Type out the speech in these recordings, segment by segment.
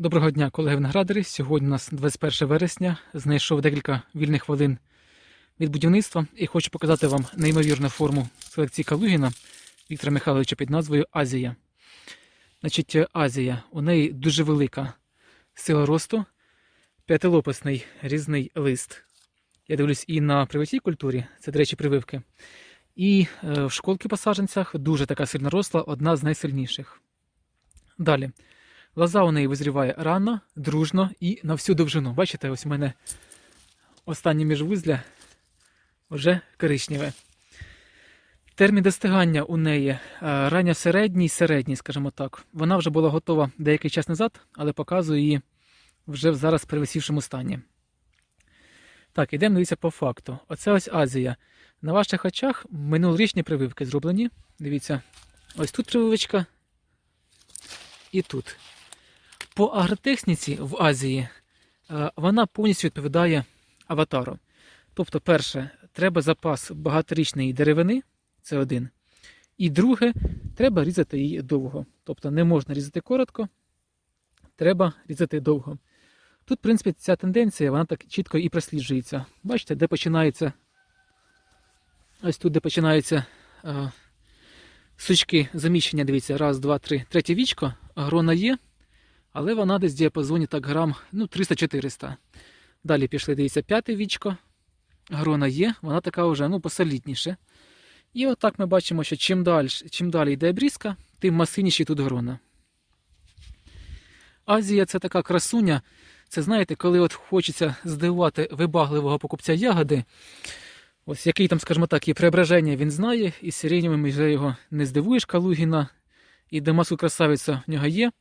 Доброго дня, колеги виноградарі. Сьогодні у нас 21 вересня. Знайшов декілька вільних хвилин від будівництва і хочу показати вам неймовірну форму селекції Калугіна Віктора Михайловича під назвою Азія. Значить, Азія. У неї дуже велика сила росту, п'ятилопасний різний лист. Я дивлюсь і на приватній культурі, це, до речі, прививки. І е, в школки посадженцях дуже така сильна росла, одна з найсильніших. Далі. Лоза у неї визріває рано, дружно і на всю довжину. Бачите, ось у мене останнє міжвузля вже коричневе. Термін достигання у неї е, ранньосередній, середній, скажімо так. Вона вже була готова деякий час назад, але показую її вже в зараз перевисівшому стані. Так, ідемо дивіться по факту. Оце ось Азія. На ваших очах минулорічні прививки зроблені. Дивіться, ось тут прививочка і тут. По агротехніці в Азії е, вона повністю відповідає аватару. Тобто, перше, треба запас багаторічної деревини, це один. І друге, треба різати її довго. Тобто не можна різати коротко, треба різати довго. Тут, в принципі, ця тенденція вона так чітко і просліджується. Бачите, де починається. Ось тут, де починаються е, сучки заміщення, дивіться, раз, два, три, третє вічко, грона є. Але вона десь в діапазоні так грам ну, 300-400. Далі пішли, дивіться, п'яте вічко. Грона є, вона така вже ну, посолідніше. І отак ми бачимо, що чим далі, чим далі йде обрізка, тим масивніші тут грона. Азія це така красуня. Це знаєте, коли от хочеться здивувати вибагливого покупця ягоди, ось який там, скажімо так, і преображення він знає, і сиренєвим вже його не здивуєш Калугіна, і Дамаску красавиця в нього є.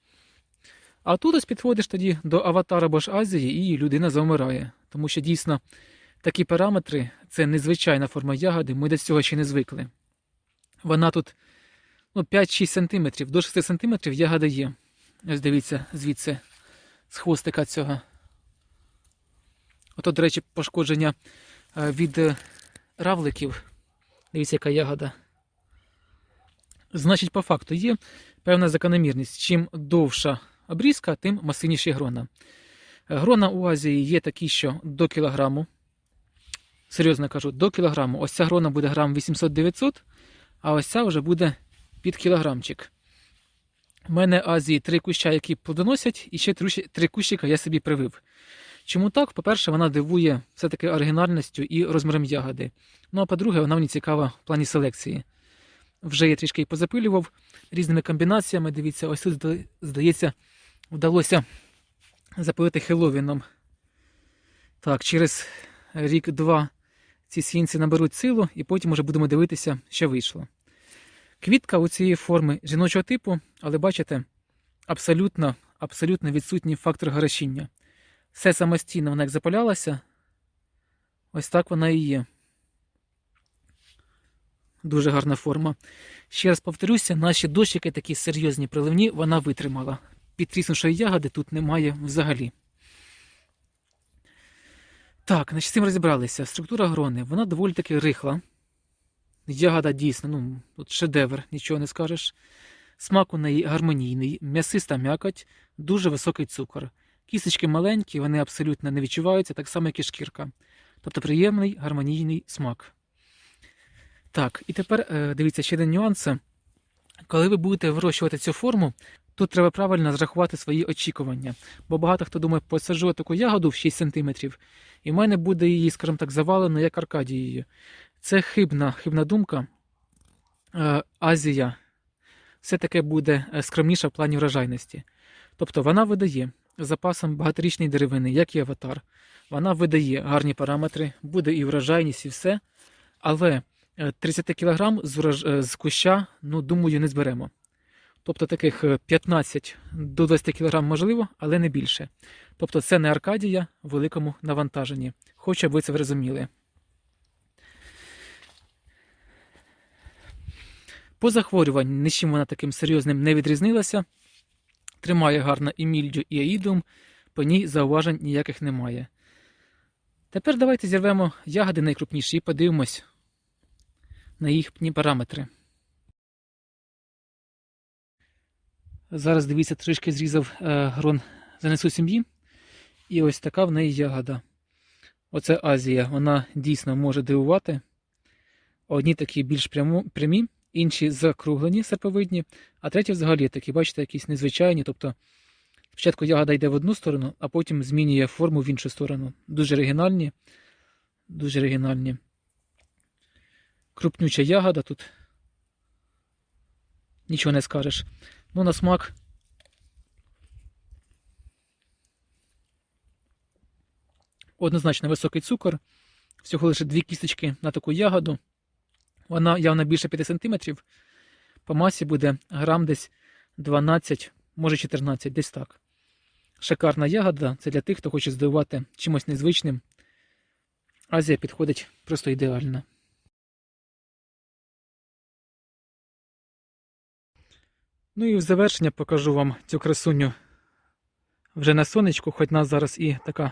А тут ось підходиш тоді до аватара або ж Азії, і людина завмирає. Тому що дійсно такі параметри це незвичайна форма ягоди, ми до цього ще не звикли. Вона тут ну, 5-6 см, до 6 см ягода є. Ось дивіться, звідси, з хвостика цього. Ото, до речі, пошкодження е, від е, равликів. Дивіться, яка ягода. Значить, по факту є певна закономірність. Чим довша обрізка, тим масивніші грона. Грона у Азії є такі, що до кілограму. Серйозно кажу, до кілограму. Ось ця грона буде грам 800-900, а ось ця вже буде під кілограмчик. У мене Азії три куща, які плодоносять, і ще три кущика я собі привив. Чому так? По-перше, вона дивує все-таки оригінальністю і розміром ягоди. Ну а по-друге, вона мені цікава в плані селекції. Вже я трішки і позапилював різними комбінаціями. Дивіться, ось тут, здається, вдалося запилити хеловіном. Так, через рік-два ці сінці наберуть силу, і потім вже будемо дивитися, що вийшло. Квітка у цієї форми жіночого типу, але бачите, абсолютно абсолютно відсутній фактор горощіння. Все самостійно вона як запалялася, ось так вона і є. Дуже гарна форма. Ще раз повторюся, наші дощики такі серйозні приливні, вона витримала. Підтріснувшої ягоди тут немає взагалі. Так, значить, з цим розібралися. Структура грони, вона доволі таки рихла. Ягода дійсно, ну, тут шедевр, нічого не скажеш. Смак у неї гармонійний, м'ясиста м'якоть, дуже високий цукор. Кісточки маленькі, вони абсолютно не відчуваються, так само, як і шкірка. Тобто приємний гармонійний смак. Так, і тепер е, дивіться ще один нюанс. Коли ви будете вирощувати цю форму, тут треба правильно зрахувати свої очікування. Бо багато хто думає, посаджу таку ягоду в 6 см, і в мене буде її, скажімо так, завалено як Аркадією. Це хибна, хибна думка. Е, Азія все-таки буде е, скромніша в плані врожайності. Тобто вона видає запасом багаторічної деревини, як і аватар. Вона видає гарні параметри, буде і врожайність, і все. Але 30 кг з, врож... з куща, ну, думаю, не зберемо. Тобто таких 15 до 20 кг можливо, але не більше. Тобто це не Аркадія в великому навантаженні. Хочу, ви це розуміли. По захворюванню нічим вона таким серйозним не відрізнилася. Тримає гарно і мільдю, і аїдум, по ній зауважень ніяких немає. Тепер давайте зірвемо ягоди найкрупніші і подивимось на їхні параметри. Зараз дивіться, трішки зрізав е, грон занесу сім'ї. І ось така в неї ягода. Оце Азія. Вона дійсно може дивувати. Одні такі більш прямі, інші закруглені, серповидні, а треті взагалі такі, бачите, якісь незвичайні. Тобто спочатку ягода йде в одну сторону, а потім змінює форму в іншу сторону. Дуже оригінальні. Дуже оригінальні. Крупнюча ягода тут. Нічого не скажеш. Ну, на смак. Однозначно високий цукор. Всього лише дві кісточки на таку ягоду. Вона явно більше 5 см. По масі буде грам десь 12, може 14, десь так. Шикарна ягода це для тих, хто хоче здивувати чимось незвичним. Азія підходить просто ідеально. Ну і в завершення покажу вам цю красуню вже на сонечку, хоч нас зараз і така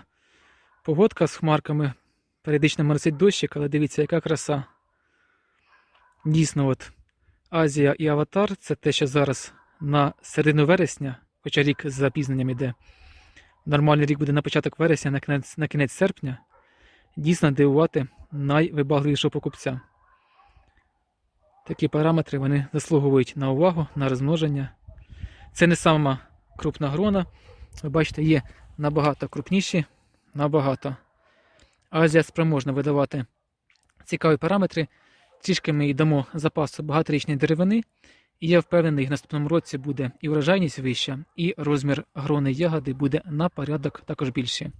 погодка з хмарками. Періодично моросить дощик, але дивіться, яка краса. Дійсно, от Азія і Аватар це те, що зараз на середину вересня, хоча рік з запізненням іде. Нормальний рік буде на початок вересня, на кінець, на кінець серпня. Дійсно дивувати найвибагливішого покупця. Такі параметри вони заслуговують на увагу, на розмноження. Це не сама крупна грона. Ви бачите, є набагато крупніші, набагато. Азія спроможна видавати цікаві параметри. Трішки ми їй дамо запасу багаторічної деревини, і я впевнений, в наступному році буде і врожайність вища, і розмір грони ягоди буде на порядок також більший.